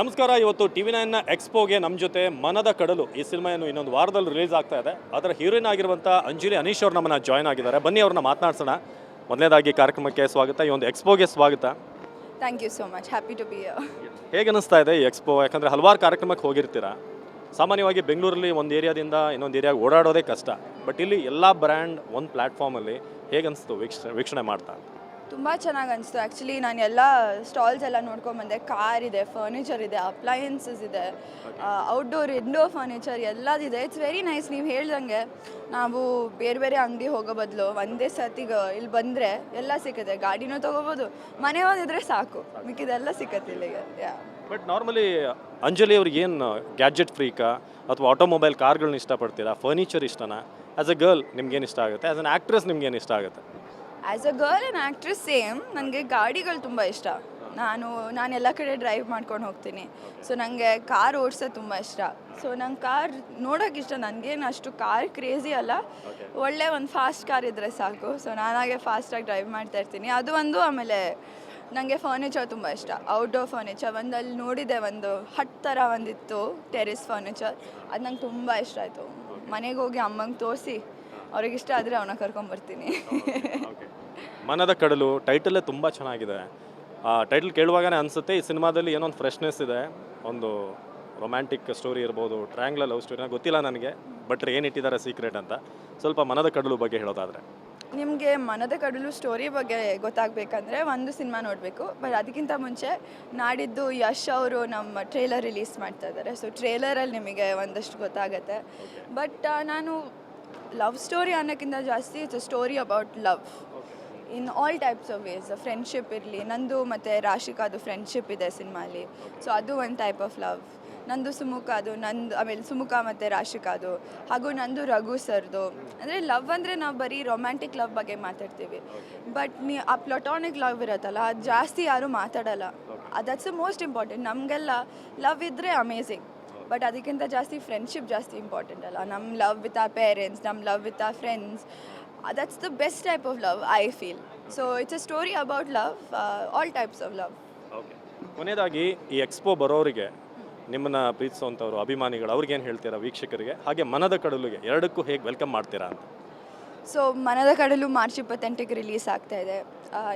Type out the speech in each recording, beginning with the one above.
ನಮಸ್ಕಾರ ಇವತ್ತು T V ನೈನ್ನ ಎಕ್ಸ್ಪೋಗೆ ನಮ್ಮ ಜೊತೆ ಮನದ ಕಡಲು ಈ ಸಿನಿಮಾ ಏನು ಇನ್ನೊಂದು ವಾರದಲ್ಲಿ ರಿಲೀಸ್ ಆಗ್ತಾ ಇದೆ. ಅದರ ಹೀರೋಯಿನ್ ಆಗಿರುವಂಥ ಅಂಜಲಿ ಅನೀಶ್ ಅವರು ನಮ್ಮನ್ನ ಜಾಯ್ನ್ ಆಗಿದ್ದಾರೆ. ಬನ್ನಿ ಅವ್ರನ್ನ ಮಾತನಾಡ್ಸೋಣ. ಮೊದಲನೇದಾಗಿ ಕಾರ್ಯಕ್ರಮಕ್ಕೆ ಸ್ವಾಗತ ಈ ಒಂದು ಎಕ್ಸ್ಪೋಗೆ ಸ್ವಾಗತ. Thank you so much happy to be. ಹೇಗೆ ಅನಿಸ್ತಾ ಇದೆ ಈ ಎಕ್ಸ್ಪೋ? ಯಾಕಂದರೆ ಹಲವಾರು ಕಾರ್ಯಕ್ರಮಕ್ಕೆ ಹೋಗಿರ್ತೀರಾ. ಸಾಮಾನ್ಯವಾಗಿ ಬೆಂಗಳೂರಲ್ಲಿ ಒಂದು ಏರಿಯಾದಿಂದ ಇನ್ನೊಂದು ಏರಿಯಾಗೆ ಓಡಾಡೋದೇ ಕಷ್ಟ. ಬಟ್ ಇಲ್ಲಿ ಎಲ್ಲ ಬ್ರ್ಯಾಂಡ್ ಒಂದು ಪ್ಲ್ಯಾಟ್ಫಾರ್ಮಲ್ಲಿ ಹೇಗೆ ಅನಿಸ್ತು ವೀಕ್ಷ ವೀಕ್ಷಣೆ ಮಾಡ್ತಾ ತುಂಬ ಚೆನ್ನಾಗಿ ಅನಿಸ್ತು. ಆ್ಯಕ್ಚುಲಿ ನಾನು ಎಲ್ಲ ಸ್ಟಾಲ್ಸ್ ಎಲ್ಲ ನೋಡ್ಕೊಂಬಂದೆ ಕಾರ್ ಇದೆ ಫರ್ನಿಚರ್ ಇದೆ ಅಪ್ಲಯನ್ಸಸ್ ಇದೆ ಔಟ್ಡೋರ್ ಇಂಡೋರ್ ಫರ್ನಿಚರ್ ಎಲ್ಲದಿದೆ ಇಟ್ಸ್ ವೆರಿ ನೈಸ್ ನೀವು ಹೇಳ್ದಂಗೆ ನಾವು ಬೇರೆ ಬೇರೆ ಅಂಗಡಿ ಹೋಗೋ ಬದಲು ಒಂದೇ ಸತಿಗೆ ಇಲ್ಲಿ ಬಂದರೆ ಎಲ್ಲ ಸಿಕ್ಕತ್ತೆ. ಗಾಡಿನೂ ತೊಗೋಬೋದು ಮನೆ ಹೋದಿದ್ರೆ ಸಾಕು. ಮಿಕ್ಕಿದೆಲ್ಲ ಸಿಕ್ಕತ್ತೆ ಇಲ್ಲಿಗೆ. ಯಾ ಬಟ್ ನಾರ್ಮಲಿ ಅಂಜಲಿ ಅವ್ರಿಗೆ ಏನು ಗ್ಯಾಜೆಟ್ ಫ್ರೀಕಾ ಅಥವಾ ಆಟೋಮೊಬೈಲ್ ಕಾರ್ಗಳನ್ನ ಇಷ್ಟಪಡ್ತೀರಾ? ಫರ್ನಿಚರ್ ಇಷ್ಟನಾ? ಆ್ಯಸ್ ಅ ಗರ್ಲ್ ನಿಮ್ಗೇನು ಇಷ್ಟ ಆಗುತ್ತೆ? ಆ್ಯಸ್ ಅನ್ ಆ್ಯಕ್ಟ್ರೆಸ್ ನಿಮ್ಗೇನು ಇಷ್ಟ ಆಗುತ್ತೆ? As a girl and actress same ನನಗೆ ಗಾಡಿಗಳು ತುಂಬ ಇಷ್ಟ. ನಾನು ನಾನು ಎಲ್ಲ ಕಡೆ ಡ್ರೈವ್ ಮಾಡ್ಕೊಂಡು ಹೋಗ್ತೀನಿ. ಸೊ ನನಗೆ ಕಾರ್ ಓಡಿಸೋದು ತುಂಬ ಇಷ್ಟ. ಸೊ ನಂಗೆ ಕಾರ್ ನೋಡೋಕೆ ಇಷ್ಟ. ನನಗೇನು ಅಷ್ಟು ಕಾರ್ ಕ್ರೇಜಿ ಅಲ್ಲ. ಒಳ್ಳೆ ಒಂದು ಫಾಸ್ಟ್ ಕಾರ್ ಇದ್ದರೆ ಸಾಕು. ಸೊ ನಾನಾಗೆ ಫಾಸ್ಟಾಗಿ ಡ್ರೈವ್ ಮಾಡ್ತಾ ಇರ್ತೀನಿ. ಅದು ಒಂದು ಆಮೇಲೆ ನನಗೆ ಫರ್ನಿಚರ್ ತುಂಬ ಇಷ್ಟ. ಔಟ್ಡೋರ್ ಫರ್ನಿಚರ್ ಒಂದು ಅಲ್ಲಿ ನೋಡಿದೆ ಒಂದು ಹಟ್ ಥರ ಒಂದಿತ್ತು ಟೆರಿಸ್ ಫರ್ನಿಚರ್ ಅದು ನಂಗೆ ತುಂಬ ಇಷ್ಟ ಆಯಿತು. ಮನೆಗೆ ಹೋಗಿ ಅಮ್ಮಂಗೆ ತೋರಿಸಿ ಅವ್ರಿಗೆ ಇಷ್ಟ ಆದರೆ ಅವನ ಕರ್ಕೊಂಬರ್ತೀನಿ. ಮನದ ಕಡಲು ಟೈಟಲ್ಲೇ ತುಂಬ ಚೆನ್ನಾಗಿದೆ. ಆ ಟೈಟಲ್ ಕೇಳುವಾಗನೇ ಅನಿಸುತ್ತೆ ಈ ಸಿನಿಮಾದಲ್ಲಿ ಏನೋ ಒಂದು ಫ್ರೆಶ್ನೆಸ್ ಇದೆ. ಒಂದು ರೊಮ್ಯಾಂಟಿಕ್ ಸ್ಟೋರಿ ಇರ್ಬೋದು ಟ್ರ್ಯಾಂಗ್ಲ ಲವ್ ಸ್ಟೋರಿನ ಗೊತ್ತಿಲ್ಲ ನನಗೆ ಬಟ್ ಏನು ಇಟ್ಟಿದ್ದಾರೆ ಸೀಕ್ರೆಟ್ ಅಂತ. ಸ್ವಲ್ಪ ಮನದ ಕಡಲು ಬಗ್ಗೆ ಹೇಳೋದಾದರೆ. ನಿಮಗೆ ಮನದ ಕಡಲು ಸ್ಟೋರಿ ಬಗ್ಗೆ ಗೊತ್ತಾಗಬೇಕಂದ್ರೆ ಒಂದು ಸಿನಿಮಾ ನೋಡಬೇಕು ಬಟ್ ಅದಕ್ಕಿಂತ ಮುಂಚೆ ನಾಡಿದ್ದು ಯಶ್ ಅವರು ನಮ್ಮ ಟ್ರೇಲರ್ ರಿಲೀಸ್ ಮಾಡ್ತಾ ಇದ್ದಾರೆ. ಸೊ ಟ್ರೇಲರಲ್ಲಿ ನಿಮಗೆ ಒಂದಷ್ಟು ಗೊತ್ತಾಗತ್ತೆ. ಬಟ್ ನಾನು ಲವ್ ಸ್ಟೋರಿ ಅನ್ನೋಕ್ಕಿಂತ ಜಾಸ್ತಿ it's a story about love in all types of ways friendship ಇರಲಿ ನಂದು ಮತ್ತು ರಾಶಿಕಾದು ಫ್ರೆಂಡ್ಶಿಪ್ ಇದೆ ಸಿನಿಮಾಲಿ. ಸೊ ಅದು ಒಂದು ಟೈಪ್ ಆಫ್ ಲವ್ ನಂದು ಸುಮುಖ ಅದು ನಂದು ಆಮೇಲೆ ಸುಮುಖ ಮತ್ತು ರಾಶಿಕಾದು ಹಾಗೂ ನಂದು ರಘು ಸರ್ದು. ಅಂದರೆ ಲವ್ ಅಂದರೆ ನಾವು ಬರೀ ರೊಮ್ಯಾಂಟಿಕ್ ಲವ್ ಬಗ್ಗೆ ಮಾತಾಡ್ತೀವಿ. ಬಟ್ ನೀ ಆ ಪ್ಲೊಟಾನಿಕ್ ಲವ್ ಇರುತ್ತಲ್ಲ ಅದು ಜಾಸ್ತಿ ಯಾರೂ ಮಾತಾಡಲ್ಲ. ದಟ್ಸ್ ಮೋಸ್ಟ್ ಇಂಪಾರ್ಟೆಂಟ್ ನಮಗೆಲ್ಲ ಲವ್ ಇದ್ದರೆ ಅಮೇಝಿಂಗ್ ಬಟ್ ಅದಕ್ಕಿಂತ ಜಾಸ್ತಿ ಫ್ರೆಂಡ್ಶಿಪ್ ಜಾಸ್ತಿ ಇಂಪಾರ್ಟೆಂಟ್ ಅಲ್ಲ. ನಮ್ಮ ಲವ್ ವಿತ್ ಆರ್ ಪೇರೆಂಟ್ಸ್ ನಮ್ಮ love with our friends that's the best type of love I feel so it's a story about love all types of love okay ಕೊನೆಯದಾಗಿ ಈ expo ಬರೋರಿಗೆ ನಿಮ್ಮನ್ನ ಪ್ರೀತಿಸುವಂಥವ್ರು ಅಭಿಮಾನಿಗಳು ಅವ್ರಿಗೇನು ಹೇಳ್ತೀರಾ ವೀಕ್ಷಕರಿಗೆ? ಹಾಗೆ ಮನದ ಕಡಲಿಗೆ ಎರಡಕ್ಕೂ ಹೇಗೆ ವೆಲ್ಕಮ್ ಮಾಡ್ತೀರಾ ಅಂತ. ಸೊ ಮನದ ಕಡಲು ಮಾರ್ಚ್ ಇಪ್ಪತ್ತೆಂಟಕ್ಕೆ ರಿಲೀಸ್ ಆಗ್ತಾ ಇದೆ.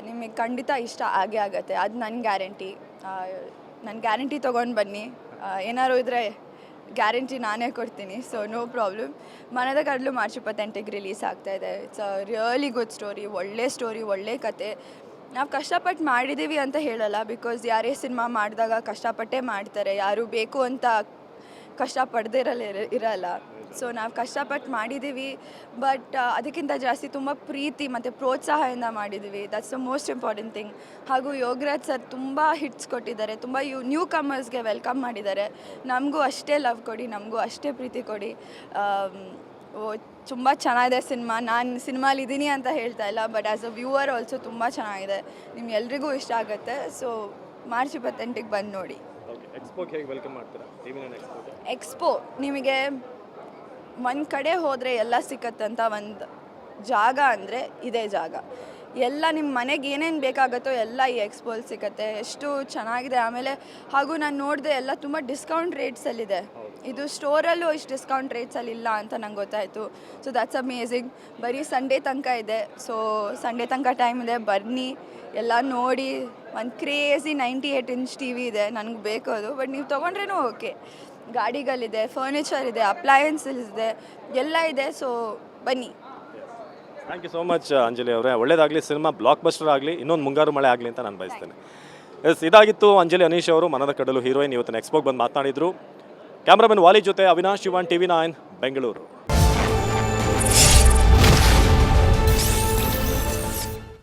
ನಿಮಗೆ ಖಂಡಿತ ಇಷ್ಟ ಆಗೇ ಆಗುತ್ತೆ. ಅದು ನನ್ನ ಗ್ಯಾರಂಟಿ ನನ್ನ ಗ್ಯಾರಂಟಿ ತೊಗೊಂಡು ಬನ್ನಿ. ಆ, ಏನಾದ್ರು ಇದ್ದರೆ ಗ್ಯಾರಂಟಿ ನಾನೇ ಕೊಡ್ತೀನಿ so no problem Manada Kadalu March ಇಪ್ಪತ್ತೆಂಟಿಗೆ ರಿಲೀಸ್ ಆಗ್ತಾ ಇದೆ. It's a really good story ಒಳ್ಳೆ ಸ್ಟೋರಿ ಒಳ್ಳೆ ಕತೆ. ನಾವು ಕಷ್ಟಪಟ್ಟು ಮಾಡಿದ್ದೀವಿ ಅಂತ ಹೇಳಲ್ಲ ಬಿಕಾಸ್ ಯಾರೇ ಸಿನಿಮಾ ಮಾಡಿದಾಗ ಕಷ್ಟಪಟ್ಟೇ ಮಾಡ್ತಾರೆ ಯಾರು ಬೇಕು ಅಂತ ಕಷ್ಟಪಡ್ದಿರಲ್ಲ ಇರಲ್ಲ. ಸೊ ನಾವು ಕಷ್ಟಪಟ್ಟು ಮಾಡಿದ್ದೀವಿ ಬಟ್ ಅದಕ್ಕಿಂತ ಜಾಸ್ತಿ ತುಂಬ ಪ್ರೀತಿ ಮತ್ತು ಪ್ರೋತ್ಸಾಹದಿಂದ ಮಾಡಿದ್ದೀವಿ that's the most important thing ಹಾಗೂ ಯೋಗರಾಜ್ ಸರ್ ತುಂಬ ಹಿಟ್ಸ್ ಕೊಟ್ಟಿದ್ದಾರೆ. ತುಂಬ ಯು ನ್ಯೂ ಕಮರ್ಸ್ಗೆ ವೆಲ್ಕಮ್ ಮಾಡಿದ್ದಾರೆ. ನಮಗೂ ಅಷ್ಟೇ ಲವ್ ಕೊಡಿ, ನಮಗೂ ಅಷ್ಟೇ ಪ್ರೀತಿ ಕೊಡಿ. ತುಂಬ ಚೆನ್ನಾಗಿದೆ ಸಿನಿಮಾ. ನಾನು ಸಿನಿಮಾಲಿ ಇದ್ದೀನಿ ಅಂತ ಹೇಳ್ತಾ ಇಲ್ಲ but as a viewer also ತುಂಬ ಚೆನ್ನಾಗಿದೆ. ನಿಮ್ಗೆ ಎಲ್ರಿಗೂ ಇಷ್ಟ ಆಗುತ್ತೆ. ಸೊ ಮಾರ್ಚ್ ಇಪ್ಪತ್ತೆಂಟಿಗೆ ಬಂದು ನೋಡಿ. ಎಕ್ಸ್ಪೋಗೆ ಹೇಗೆ ವೆಲ್ಕಮ್ ಮಾಡ್ತೀರಾ? ಟಿ ವಿ ನೈನ್ ಎಕ್ಸ್ಪೋಗೆ ಎಕ್ಸ್ಪೋ ನಿಮಗೆ ಒಂದು ಕಡೆ ಹೋದರೆ ಎಲ್ಲ ಸಿಕ್ಕತ್ತಂತ ಒಂದು ಜಾಗ ಅಂದರೆ ಇದೇ ಜಾಗ. ಎಲ್ಲ ನಿಮ್ಮ ಮನೆಗೆ ಏನೇನು ಬೇಕಾಗುತ್ತೋ ಎಲ್ಲ ಈ ಎಕ್ಸ್ಪೋಲ್ ಸಿಗತ್ತೆ ಎಷ್ಟು ಚೆನ್ನಾಗಿದೆ. ಆಮೇಲೆ ಹಾಗೂ ನಾನು ನೋಡಿದೆ ಎಲ್ಲ ತುಂಬ ಡಿಸ್ಕೌಂಟ್ ರೇಟ್ಸಲ್ಲಿದೆ ಇದು ಸ್ಟೋರಲ್ಲೂ ಇಷ್ಟು ಡಿಸ್ಕೌಂಟ್ ರೇಟ್ಸಲ್ಲಿ ಇಲ್ಲ ಅಂತ ನಂಗೆ ಗೊತ್ತಾಯಿತು. ಸೊ ದಟ್ಸ್ ಅಮೇಝಿಂಗ್ ಬರೀ ಸಂಡೇ ತನಕ ಇದೆ. ಸೊ ಸಂಡೇ ತನಕ ಟೈಮ್ ಇದೆ. ಬನ್ನಿ. ಎಲ್ಲ ನೋಡಿ. ಒಂದು crazy ninety eight inch T V ಇದೆ. ನನಗೆ ಬೇಕೋದು ಬಟ್ ನೀವು ತೊಗೊಂಡ್ರೇನೂ ಓಕೆ ಗಾಡಿಗಳಿದೆ ಫರ್ನಿಚರ್ ಇದೆ ಅಪ್ಲಯನ್ಸಸ್ ಇದೆ, ಎಲ್ಲ ಇದೆ. ಸೊ ಬನ್ನಿ. Thank you so much Anjali ಅವರೇ. ಒಳ್ಳೇದಾಗಲಿ, ಸಿನಿಮಾ ಬ್ಲಾಕ್ ಬಸ್ಟರ್ ಆಗಲಿ, ಇನ್ನೊಂದು ಮುಂಗಾರು ಮಳೆ ಆಗಲಿ ಅಂತ ನಾನು ಬಯಸ್ತೇನೆ. ಎಸ್ ಇದಾಗಿತ್ತು ಅಂಜಲಿ, ಅನೀಶ್ ಅವರು, ಮನದ ಕಡಲು ಹೀರೋಯಿನ್. ಇವತ್ತು ಎಕ್ಸ್ಪೋಗೆ ಬಂದು ಮಾತನಾಡಿದ್ರು. ಕ್ಯಾಮ್ರಾಮನ್ ವಾಲಿ ಜೊತೆ Avinash Shivan T V nine Bengaluru.